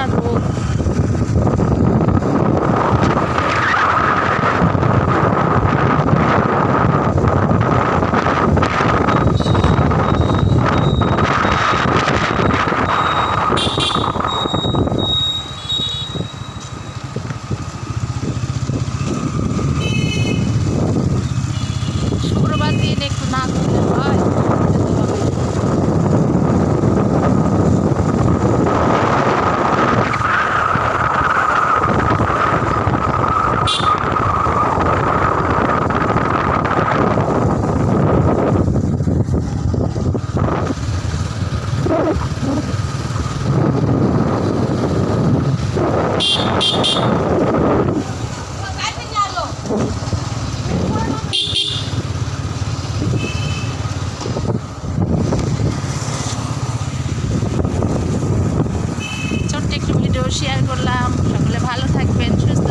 এতটা রোদ শুক্রবার দিন একটু না করলে ছোট্ট একটু ভিডিও শেয়ার করলাম। সকলে ভালো থাকবেন সুস্থ